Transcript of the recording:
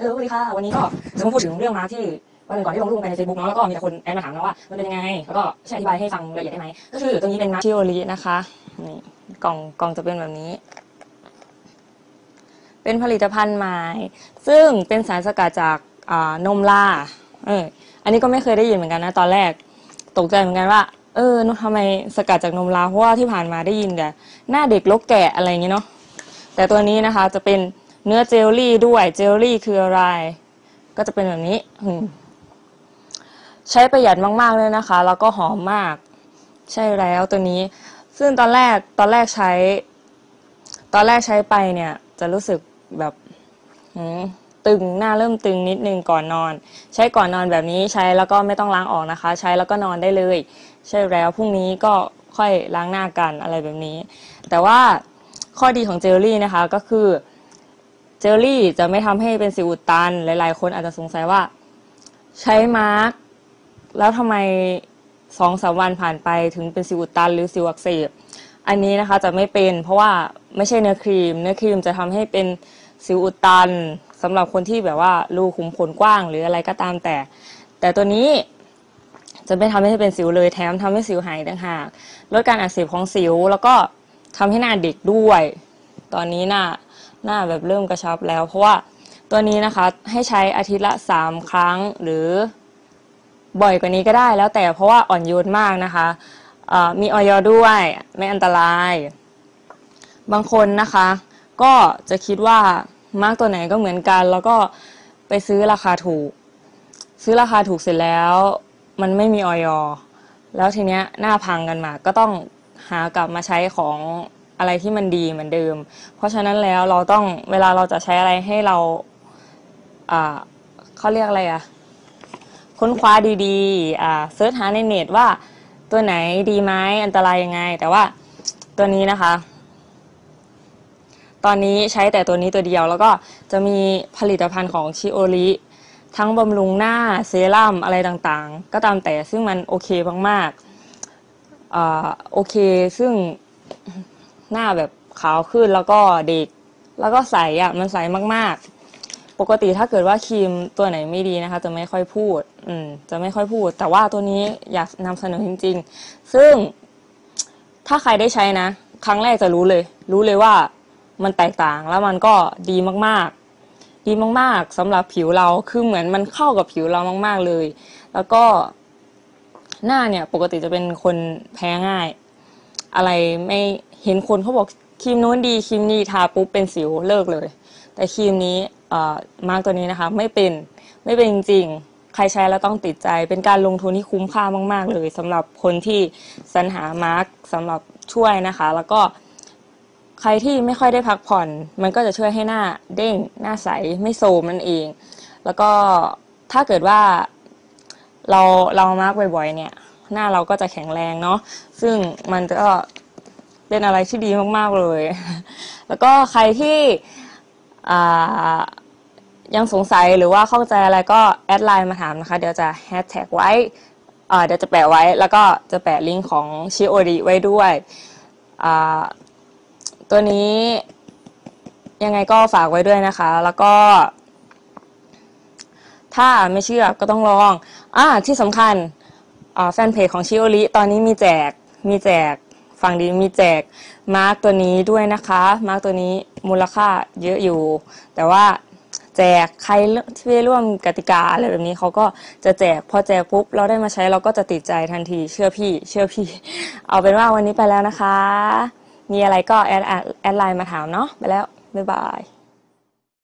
ฮัลโหลสวัสดีค่ะ วันนี้ก็จะมาพูดถึงเรื่องมาที่วันหนึ่งก่อนที่ลงรูปไปในเฟซบุ๊กเนาะแล้วก็มีแต่คนแอนมาถามนะว่ามันเป็นยังไง แล้วก็ช่วยอธิบายให้ฟังละเอียดได้ไหม ก็คือตัวนี้เป็นมาชิโอรินะคะนี่กล่องกล่องจะเป็นแบบนี้ เป็นผลิตภัณฑ์ใหม่ซึ่งเป็นสารสกัดจากนมล่าเอออันนี้ก็ไม่เคยได้ยินเหมือนกันนะตอนแรกตกใจเหมือนกันว่า เออทำไมสกัดจากนมลาเพราะว่าที่ผ่านมาได้ยินแต่หน้าเด็กลกแกะอะไรอย่างเงี้ยเนาะแต่ตัวนี้นะคะจะเป็น เนื้อเจลลี่ด้วยเจลลี่คืออะไร ก็จะเป็นแบบนี้ ใช้ประหยัดมากๆเลยนะคะ แล้วก็หอมมาก ใช่แล้วตัวนี้ ซึ่งตอนแรกตอนแรกใช้ ตอนแรกใช้ไปเนี่ย จะรู้สึกแบบตึงหน้าเริ่มตึงนิดนึงก่อนนอน ใช้ก่อนนอนแบบนี้ใช้แล้วก็ไม่ต้องล้างออกนะคะ ใช้แล้วก็นอนได้เลย ใช่แล้วพรุ่งนี้ก็ค่อยล้างหน้ากันอะไรแบบนี้ แต่ว่าข้อดีของเจลลี่นะคะก็คือ เจลลี่จะไม่ทำให้เป็นสิวอุดตัน หลาย ๆ คนอาจจะสงสัยว่า ใช้มาร์กแล้วทำไมสองสามวันผ่านไปถึงเป็นสิวอุดตันหรือสิวอักเสบ อันนี้นะคะจะไม่เป็นเพราะว่าไม่ใช่เนื้อครีม เนื้อครีมจะทำให้เป็นสิวอุดตันสำหรับคนที่แบบว่ารูขุมขนกว้างหรืออะไรก็ตามแต่ แต่ตัวนี้จะไม่ทำให้เป็นสิวเลยแถมทำให้สิวหายต่างหากลดการอักเสบของสิวแล้วก็ทำให้หน้าเด็กด้วย ตอนนี้หน้าหน้าแบบเริ่มกระชับแล้ว เพราะว่าตัวนี้นะคะให้ใช้อาทิตย์ละสามครั้งหรือบ่อยกว่านี้ก็ได้แล้วแต่เพราะว่าอ่อนโยนมากนะคะมีออยด้วยไม่อันตราย บางคนนะคะ ก็จะคิดว่ามาร์กตัวไหนก็เหมือนกัน แล้วก็ไปซื้อราคาถูก ซื้อราคาถูกเสร็จแล้ว มันไม่มีออยแล้วทีเนี้ยหน้าพังกันมา ก็ต้องหากลับมาใช้ของ อะไรที่มันดีเหมือนเดิม เพราะฉะนั้นแล้วเราต้องเวลาเราจะใช้อะไรให้เราอ่าเขาเรียกอะไรอะค้นคว้าดีๆอ่าเสิร์ชหาในเน็ตว่าตัวไหนดีไหมอันตรายยังไง แต่ว่าตัวนี้นะคะ ตอนนี้ใช้แต่ตัวนี้ตัวเดียว แล้วก็จะมีผลิตภัณฑ์ของชิโอริทั้งบำรุงหน้าเซรั่มอะไรต่างๆ ก็ตามแต่ซึ่งมันโอเคมากๆอ่าโอเคซึ่ง หน้าแบบขาวขึ้นแล้วก็เด็ก แล้วก็ใสอะมันใสมากๆ ปกติถ้าเกิดว่าครีมตัวไหนไม่ดีนะคะ จะไม่ค่อยพูด อืม จะไม่ค่อยพูด แต่ว่าตัวนี้อยากนำเสนอจริง ๆ ซึ่งถ้าใครได้ใช้นะ ครั้งแรกจะรู้เลย รู้เลยว่ามันแตกต่างแล้วมันก็ดีมากๆ ดีมากๆสำหรับผิวเราคือเหมือนมันเข้ากับผิวเรามาก ๆเลย แล้วก็หน้าเนี่ยปกติจะเป็นคนแพ้ง่าย อะไรไม่ เห็นคนเขาบอกครีมโน้นดีครีมนี้ทาปุ๊บเป็นสิวเลิกเลย แต่ครีมนี้มาร์กตัวนี้นะคะ ไม่เป็นไม่เป็นจริงใครใช้แล้วต้องติดใจ เป็นการลงทุนที่คุ้มค่ามาก ๆ เลยสำหรับคนที่สรรหามาร์กสำหรับช่วยนะคะ แล้วก็ใครที่ไม่ค่อยได้พักผ่อน มันก็จะช่วยให้หน้าเด้งหน้าใสไม่โซมนั่นเอง แล้วก็ถ้าเกิดว่าเราเรามาร์กบ่อยๆเนี่ย หน้าเราก็จะแข็งแรงเนาะซึ่งมันก็ เป็นอะไรที่ดีมากๆเลย แล้วก็ใครที่ยังสงสัยหรือว่าเข้าใจอะไรก็แอดไลน์มาถามนะคะ เดี๋ยวจะแฮชแท็กไว้เดี๋ยวจะแปะไว้ แล้วก็จะแปะลิงก์ของชิโอริไว้ด้วยตัวนี้ยังไงก็ฝากไว้ด้วยนะคะ แล้วก็ ถ้าไม่เชื่อก็ต้องลองอ่าที่สำคัญแฟนเพจของชิโอริตอนนี้มีแจกมีแจก ฟังดีมีแจกมาร์กตัวนี้ด้วยนะคะ มาร์กตัวนี้มูลค่าเยอะอยู่ แต่ว่าแจกใครที่ร่วมกติกาอะไรแบบนี้เขาก็จะแจกพอแจกปุ๊บเราได้มาใช้เราก็จะติดใจทันที เชื่อพี่ เชื่อพี่ เอาเป็นว่าวันนี้ไปแล้วนะคะ มีอะไรก็แอดแอดแอดไลน์มาถามเนาะไปแล้วบ๊ายบาย